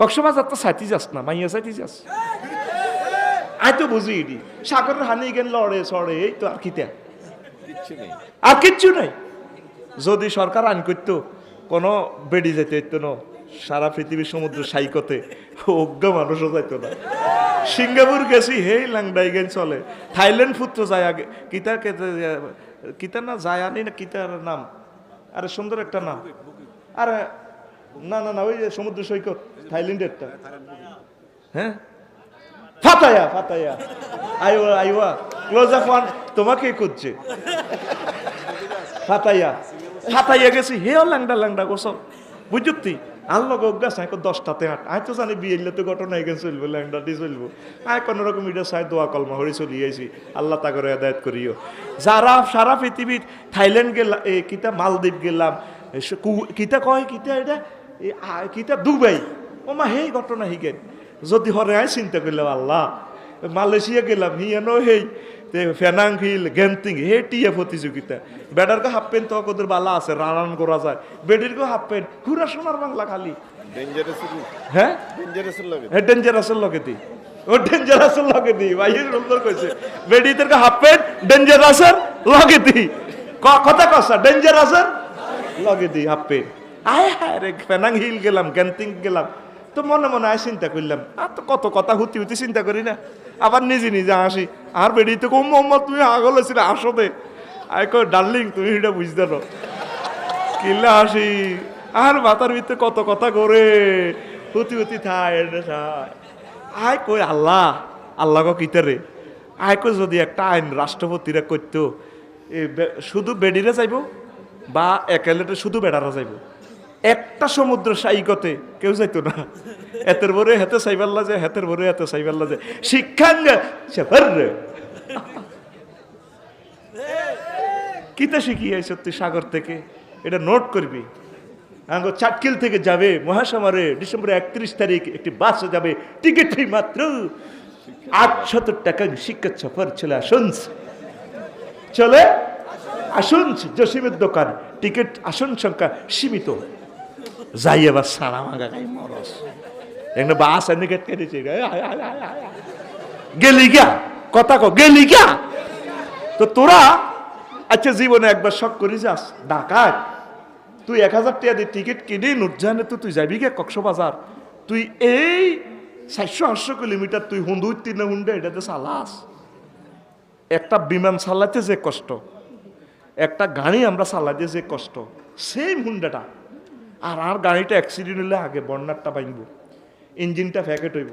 কক্সবাজার তো সাইতি যাস না মাইয়া সাইতি যাস আই তো বুঝি এটি সাগরের হানি গেন লড়ে সড়ে এই তো আর কিতা আর কিচ্ছু নাই। যদি সরকার আইন করতো কোনো বেড়ি যেতে হইতো না সারা পৃথিবীর সমুদ্র সাইকতে অজ্ঞ মানুষও যাইতো না। সিঙ্গাপুর গেছি হেই লাংডাই গেন চলে? থাইল্যান্ড ফুত্র যায় আগে কিতা কেতে- কিতা না যায় আনি না কিতার নাম? আরে সুন্দর একটা নাম। আরে না না না ওই যে সমুদ্র সৈকত থাইল্যান্ডেরটা। হ্যাঁ ফাতায়া ফাতায়া। আইওয়া আইওয়া। ক্লোজ আপ ওয়ান তোমাকে করছে ফাতাইয়া ফাতাইয়া গেছি হেও ল্যাংডা ল্যাংডা গোসল। বুঝুতি আল্লাহ গা সাই দশটাতে আট। আয় তো জানি বিয়ে তো ঘটনা এখানে চলবো ল্যাংডা দিয়ে চলবো। আয় কোনো রকম এটা সাই দোয়া কলমা হরে চলি আইছি। আল্লাহ তা করে আদায়ত করিও। যারা সারা পৃথিবীর থাইল্যান্ড গেলাম এ কিতা মালদ্বীপ গেলাম কিতা কয় কিতা এটা? এ আ- কিতা দুবাই। মা হেই ঘটনা হিগেন যদি হরে আয় চিন্তা করলাম আল্লাহ মালয়েশিয়া গেলাম হিয়ানো হেই তে ফেনাং হিল গেন্তিং হে টিয়া প্রতিযোগিতা বেডার হাফ প্যান্ট তো ওদের বালা আছে রানান করা যায়। বেডির কো হাফ প্যান্ট পুরা সোনার বাংলা খালি। হ্যাঁ ডেঞ্জারাসের লাগে। হে ডেঞ্জারাসের লগে দি ও ডেঞ্জারাসের লগে দি ভাই সুন্দর কইছে বেডিদের কো হাফ প্যান্ট ডেঞ্জারাসের লগে দি ক- কথা কসা ডেঞ্জারাসের লগে দি হাফ প্যান্ট আয় হায় রে ফেনাং হিল গেলাম গেন্তিং গেলাম। তো মনে মনে আয় চিন্তা করলাম, আর তো কত কথা হুতি হুতি চিন্তা করি না। আবার নিজে নিজে হাসি, আর বেড়ি তো কম মোহাম্মদ, তুমি আগল ছিল আসো দে। আয় কো ডার্লিং, তুমি এটা বুঝতে পারো। কিল্লা হাসি, আর মাথার ভিতরে কত কথা করে হুতি হুতি থায় থায় আয় কই আল্লাহ আল্লাহ কো কিতারে আয় কই যদি একটা আইন রাষ্ট্রপতিরা করতো শুধু বেডিরে যাইব, বা একেলেটে শুধু বেড়ারা যাইব? একটা সমুদ্র সাইকতে কেউ যাইতো না। এতের বরে হেতে সাইবাল্লা যায়, হেতের বরে হেতে সাইবাল্লা যায়। শিক্ষাঙ্গ কিতা শিখিয়ে সত্যি সাগর থেকে? এটা নোট করবি। চাটকিল থেকে যাবে মহাসমারে ডিসেম্বর একত্রিশ তারিখ একটি বাসে যাবে, টিকিট মাত্র আটশত টাকা শিক্ষা সফর, চলে আসুন। চলে আসুন, জসিমের দোকান। টিকিট আসন সংখ্যা সীমিত। যাই এবার সারা মাগা গাই মরস একটা বাস এনে গেট কেটেছে গেলি গা কথা কো গেলি গা তো তোরা আচ্ছা জীবনে একবার শখ করি যাস ঢাকায় তুই এক হাজার টাকা দিয়ে টিকিট কিনে নুরজাহানে তো তুই যাবি গে কক্সবাজার তুই এই চারশো আটশো কিলোমিটার তুই হুন্দুর তিনে হুন্ডে এটাতে চালাস একটা বিমান চালাতে যে কষ্ট একটা গাড়ি আমরা চালাতে যে কষ্ট সেম হুন্ডাটা আর আর গাড়িটা অ্যাক্সিডেন্ট হলে আগে বর্নারটা ভাঙব, ইঞ্জিনটা ফ্যাকেট হইব।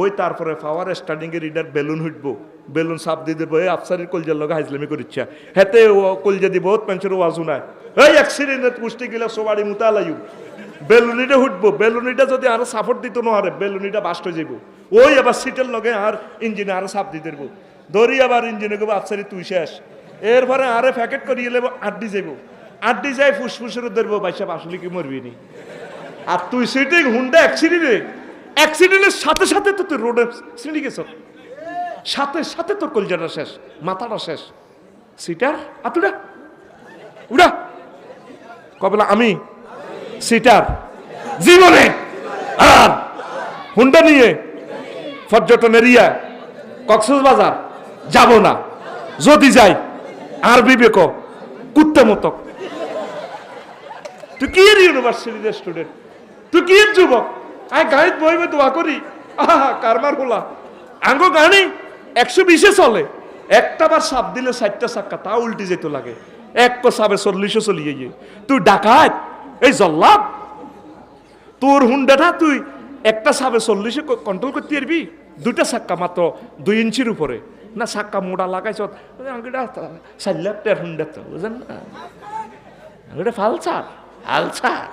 ওই তারপরে পাওয়ার স্টার্টিংয়ে রিডার বেলুন উঠবো বেলুন সাপ দিয়ে দেবো, এই আফসারির কলজার লগে হাইজলামি করিচ্ছা। হেতে ও কলজা দিব পেঞ্চের ওয়াজু নাই এই অ্যাক্সিডেন্টে পুষ্টি গেলে সবারই মুতা লাইব বেলুনিটা উঠবো বেলুনিটা যদি আরও সাপোর্ট দিত না আরে বেলুনিটা বাস্ট হয়ে যাব ওই আবার সিটের লগে আর ইঞ্জিনে আরও সাপ দিয়ে দেবো। ধরি আবার ইঞ্জিনে গো আফসারি তুই শেষ এরপরে আরে প্যাকেট করিয়ে লেবো, আড্ডি যাইব। আড্ডি যাই ফুসফুসের ধরবো বাইসা আসলে কি মরবি নি? আর তুই সিটিং হুন্ডা অ্যাক্সিডেন্টে অ্যাক্সিডেন্টের সাথে সাথে তো তুই রোডে সিঁড়ি গেছ। সাথে সাথে তোর কলজাটা শেষ, মাথাটা শেষ। সিটার আতুডা উড়া কবলা আমি? সিটার জীবনে। আর হুন্ডা নিয়ে পর্যটন এরিয়া কক্সবাজার যাব না। যদি যাই, আর বিবেক কুত্তে মতক তুই কি এর ইউনিভার্সিটির স্টুডেন্ট তুই কি এর যুবক আয় গাড়িত বইবে দোয়া করি আহা কারমার হোলা আঙ্গো গাড়ি একশো বিশে চলে একটা বার সাপ দিলে ষাটটা চাক্কা তা উল্টি যেত লাগে এক পা সাবে চল্লিশে চলিয়ে গিয়ে তুই ডাকাত এই জল্লাদ তোর হুন্ডাটা তুই একটা সাবে চল্লিশে কন্ট্রোল করতে পারবি দুইটা চাক্কা মাত্র দুই ইঞ্চির উপরে না চাক্কা মোড়া লাগাইছ আঙ্গিটা সাল্লাপটার হুন্ডা তো বুঝেন না ওটা ফালসার ফালসার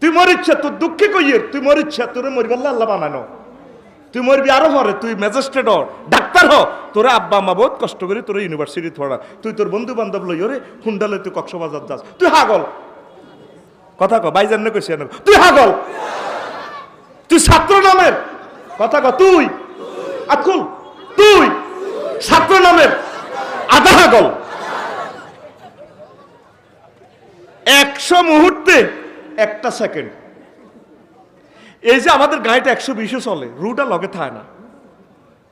তুই মর ইচ্ছা তোর দুঃখে কইয়ের, তুই মর ইচ্ছা তোর মরিবার আল্লাহ বানানো। তুই মরবি আরও পরে তুই ম্যাজিস্ট্রেট হ, ডাক্তার হ। তোরা আব্বা, আম্মা বহুত কষ্ট করে, তোর ইউনিভার্সিটি থোড়া তুই তোর বন্ধু বান্ধব লই ওরে হুন্ডালে তুই কক্সবাজার যাস। তুই হাগল। কথা ক বাইজান নে কইছি তুই হাগল। তুই ছাত্র নামের। কথা ক, তুই। আকুল। তুই। ছাত্র নামের। আধা হাগল। একশো মুহূর্তে, একটা সেকেন্ড। এই যে আমাদের গাড়িটা একশো বিশে চলে রুটা লগে থাকে না।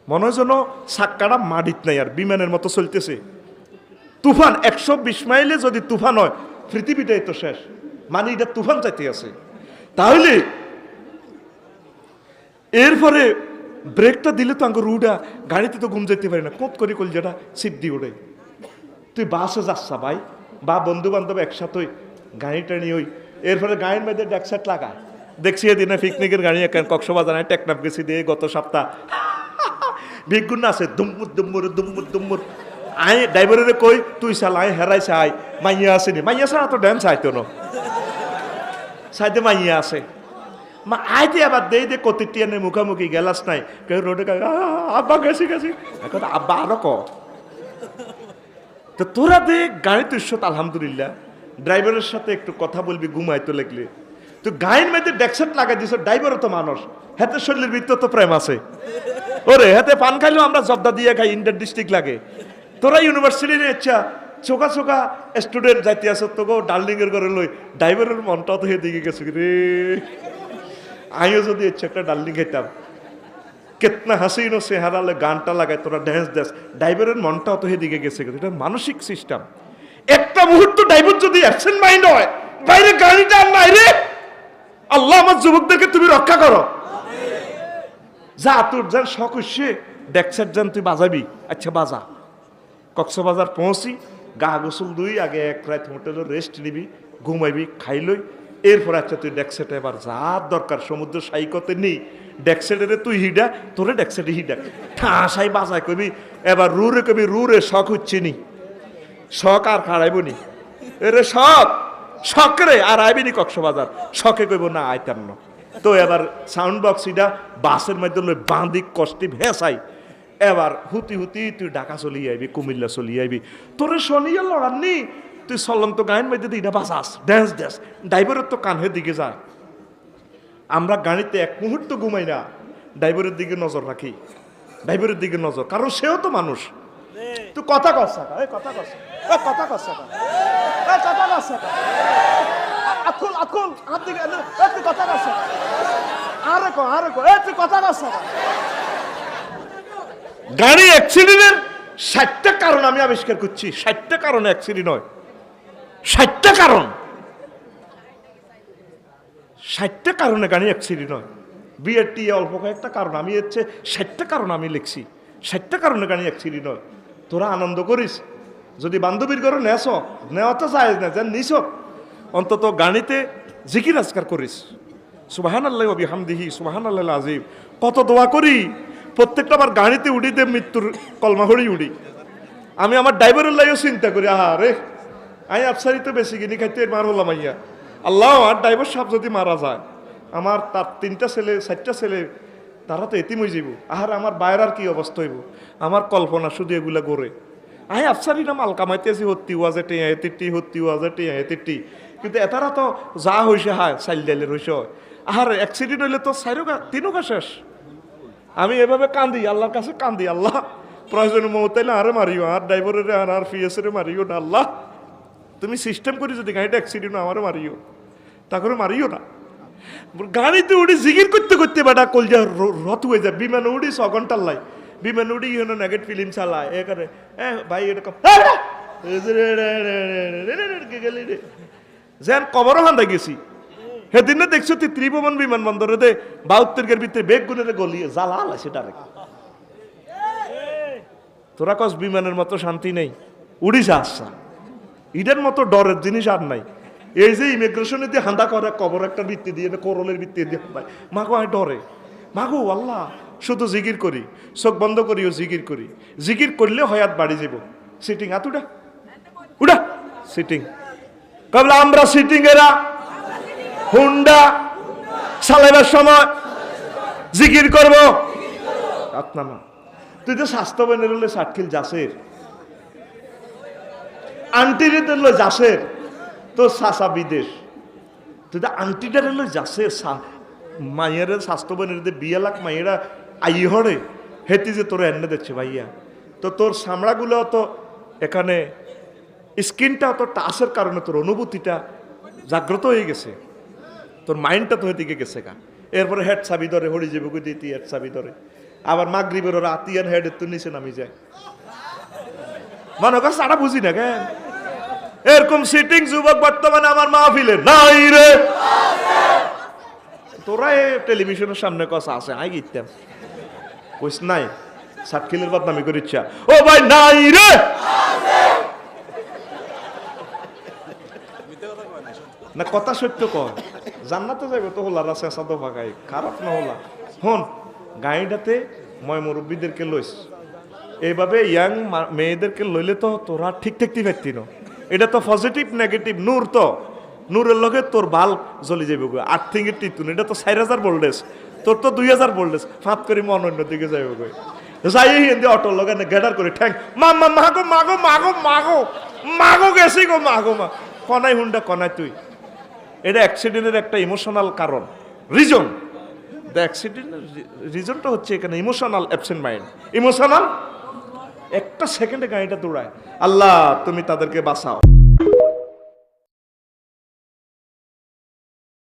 মনে হয় যেন সাক্কাটা মাটিত নাই আর, বিমানের মতো চলতেছে। তুফান, একশো বিশ মাইলে যদি তুফান হয়, পৃথিবীটাই তো শেষ। মানে এটা তুফান চাইতে আছে। তাহলে, এরপরে ব্রেকটা দিলে তো আঙ্গ রুটা গাড়িতে তো ঘুম যেতে পারি না। কোত করি কল যেটা দিয়ে ওড়ে তুই বাসে যাচ্ছা ভাই, বা বন্ধু বান্ধব একসাথে গাড়িটা নিয়ে ওই। এরপরে গাড়ির মধ্যে ডেকসাট লাগা। দেখছি এদিনে পিকনিকের গাড়ি এখানে কক্সবাজার টেকনাফ গেছি দিয়ে গত সপ্তাহ। বিজ্ঞুন আছে, দুম্মুর দুম্মুর দুম্মুর দুম্মুর। আই ড্রাইভারের কই, তুই চাল আই হেরাই চাই মাইয়া আসেনি মাইয়া ছাড়া তো ড্যান্স আইতো না। সাইডে মাইয়া আছে। মা, আইতে আবার দেই দে কতি টিয়ানের মুখামুখি গেলাস নাই। কেউ রোডে আব্বা গেছি গেছি। আব্বা, আরও ক। তো তোরা দে, গাড়ি তুই আলহামদুলিল্লাহ। ড্রাইভারের সাথে একটু কথা বলবি ঘুমাইতো লাগলে। তো গাড়ির মধ্যে ডেকসেট লাগাই দিছ, ড্রাইভারও তো মানুষ। হাতে শরীরের ভিতর তো প্রেম আছে। ওরে, হাতে পান খাইলেও আমরা জব্দা দিয়ে খাই ইন্টার ডিস্ট্রিক্ট লাগে। তোরা ইউনিভার্সিটির ইচ্ছা চোখা চোখা স্টুডেন্ট যাইতে আসো তোকে ডার্লিং এর ঘরে লই, ড্রাইভারের মনটা তো দিকে গেছে রে। আমিও যদি ইচ্ছা একটা ডার্লিং খাইতাম। কেতনা হাসি হাসিনো চেহারালে গানটা লাগায় তোরা ড্যান্স ড্যান্স ড্রাইভারের মনটাও তো দিকে গেছে এটা মানসিক সিস্টেম একটা মুহূর্ত ড্রাইভার যদি অ্যাবসেন্ট মাইন্ড হয় বাইরে গাড়িটা আর নাই রে। আল্লাহ আমার যুবকদেরকে তুমি রক্ষা করো। যা তোর যার শখ হচ্ছে ডেক্সার যান তুই বাজাবি। আচ্ছা বাজা। কক্সবাজার পৌঁছি গা গোসল দুই আগে এক রাত হোটেলে রেস্ট নিবি ঘুমাইবি খাইলই এরপর আচ্ছা তুই ডেক্সেটে এবার যা দরকার সমুদ্র সাইকতে নেই ডেক্সেটেরে তুই হিডা তোরে ডেক্সেটে হিডা। ঠাসাই বাজাই কবি এবার রুরে কবি রুরে শখ হচ্ছে নি। শখ আর খাড়াইব নি। এরে শখ শখ রে, আর আইবিনি কক্সবাজার। শখে কইব, না, আইতাম না। তো এবার সাউন্ড বক্স ইটা বাসের মধ্যে লই বাঁধি কষ্টি ভেসাই। এবার হুতি হুতি তুই ঢাকা চলি আইবি, কুমিল্লা চলি আইবি। তোরে শনিয়া লড়ার নি? তুই চলন্ত গায়ের মধ্যে এটা বাসাস ড্যান্স ড্যান্স ড্রাইভারের তো কানের দিকে যায় আমরা গাড়িতে এক মুহূর্ত ঘুমাই না, ড্রাইভারের দিকে নজর রাখি, ড্রাইভারের দিকে নজর, কারণ সেও তো মানুষ। তুই কথা কর সাকা এই কথা কর সাকা। এই কথা কর সাকা এই কথা কর সাকা আকুল আকুল হাত দিকে এই তুই কথা কর সাকা আরে কো আরে কো এই তুই কথা কর সাকা গাড়ি অ্যাক্সিডেন্টের ষাটটা কারণ আমি আবিষ্কার করছি। ষাটটা কারণ অ্যাক্সিডেন্ট হয়। ষাটটা কারণ। ষাটটা কারণে গাড়ি অ্যাক্সিডেন্ট হয়। বিয়ের টি অল্প কয়েকটা কারণ। আমি হচ্ছে ষাটটা কারণ আমি লিখছি। ষাটটা কারণে গাড়ি অ্যাক্সিডেন্ট হয়। তোরা আনন্দ করিস। যদি বান্ধবীর ঘরে নেস নেওয়া তো চাই না যে নিস অন্তত গাড়িতে জিকির আজকার করিস। সুবাহান আল্লাহ অবি হামদিহি সুবাহান আল্লাহ আজিব কত দোয়া করি, প্রত্যেকটা আমার গাড়িতে উড়ি দে, মৃত্যুর কলমাহড়ি উড়ি। আমি আমার ড্রাইভারের লাইও চিন্তা করি, আহা রে। আমি আফসারি তো বেশি কিনি খাইতে মার হলাম আইয়া। আল্লাহ, আর ড্রাইভার সাহেব যদি মারা যায়, আমার তার তিনটা ছেলে, চারটা ছেলে তারা তো এতিম হয়ে যাব আর আমার বাইরার কি অবস্থা হইব? আমার কল্পনা শুধু এগুলা গড়ে। আই আফসারি নাম আলকামাইতে আছি, হত্তি ওয়াজে টেয়া এতিটি হত্তি ওয়াজে টেয়া এতিটি কিন্তু এতারা তো যা হয়েছে হায় চাইল ডাইলের হয়েছে আর অ্যাক্সিডেন্ট হইলে তো চারোগা তিনোগা শেষ। আমি এভাবে কান্দি, আল্লাহর কাছে কান্দি, আল্লাহ। প্রয়োজন মমতাইলে আরে মারিও, আর ড্রাইভারের আর আর ফিএসের মারিও না, আল্লাহ। তুমি সিস্টেম করে যদি গাড়িটা অ্যাক্সিডেন্ট আমারও মারিও। তা করে মারিও না। গাড়িতে উড়ি জিগির করতে করতে বেটা কলজা রত হয়ে যায় বিমান উড়ি ছ ঘণ্টার লাই বিমান উড়ি ইহন নেগেট ফিল্ম চালায় এ করে এ ভাই এরকম যেন কবরও হান্দা গেছি সেদিনে দেখছ তুই ত্রিভুবন বিমানবন্দরে দে বাউত্তরের ভিতরে বেগ গুণের গলিয়ে জ্বালা আলা সেটা তোরা কস বিমানের মতো শান্তি নেই উড়িস আসছা ইডের মতো ডরের জিনিস আর নাই এই যে ইমিগ্রেশনে দিয়ে হান্দা করে, কবর একটা বৃত্তি দিয়ে কোরলের বৃত্তি দিয়ে হান্দায় মাগো আমি ডরে। মাগো, আল্লাহ, শুধু জিগির করি, চোখ বন্ধ করিও জিগির করি। জিগির করলে হয়াত বাড়ি যাব সিটিং হাত উঠা। উঠা। সিটিং কবলা, আমরা সিটিং এরা। হুন্ডা। চালাইবার সময়। জিকির করব। আপনার তুই তো স্বাস্থ্য বেনের হলে ষাটখিল যাসের আন্টিরে তো যাসের তো সাসা বিদেশ। তো আন্টিটারে হলে যাসের মাইয়ের স্বাস্থ্য বেনের বিয়ে লাখ মাইয়েরা আই হরে, হেতি যে তোর এনে দিচ্ছে ভাইয়া। তো তোর চামড়াগুলো তো এখানে, স্কিনটা অত টাসের কারণে তোর অনুভূতিটা জাগ্রত হয়ে গেছে। তোর মাইন্ডটা তো এদিকে গেছে গা। এরপরে হেড চাবি ধরে, হরি যাবে কই দিতি হেড চাবি ধরে। আবার মাগরিবের ওরা আতিয়ান হেডের তো নিচে নামি যায়। মনে করছে আটা বুঝি না কেন? এরকম সিটিং যুবক বর্তমানে আমার মাহফিলে নাই রে। তোরা টেলিভিশনের সামনে কথা আছে আই গিতাম কইস নাই, সাতখিলের বদনামি করে ইচ্ছা ও ভাই, নাই রে। না, কথা সত্য কর। জান্নাতে যাবে তো হলার আছে সাদো ফাঁকাই। খারাপ না হলা। হন গাড়িটাতে ময় মুরব্বীদেরকে লইস। এইভাবে ইয়াং মেয়েদেরকে লইলে তো তোরা ঠিক থাকতে পারতি না এটা তো পজিটিভ নেগেটিভ নূর তো। নূরের লগে তোর বাল জ্বলি যাবে গো, আট থেকে টিতুন, এটা তো চার হাজার ভোল্টেজ তোর তো দুই হাজার ভোল্টেজ ফাঁপ করে মন অন্য দিকে যাবে গো। যাই হিন্দি অটোর লগে গেডার করে ঠ্যাং, মা মা মাগো মাগো মাগো মাগো মাগো গেছি গো মাগো মা। কনাই হুন্ডা, কনাই তুই। এটা অ্যাক্সিডেন্টের একটা ইমোশনাল কারণ রিজন দ্য অ্যাক্সিডেন্টের রিজনটা হচ্ছে এখানে ইমোশনাল অ্যাবসেন্ট মাইন্ড ইমোশনাল একটা সেকেন্ডে গাড়িটা দৌড়ায়। আল্লাহ তুমি তাদেরকে বাঁচাও।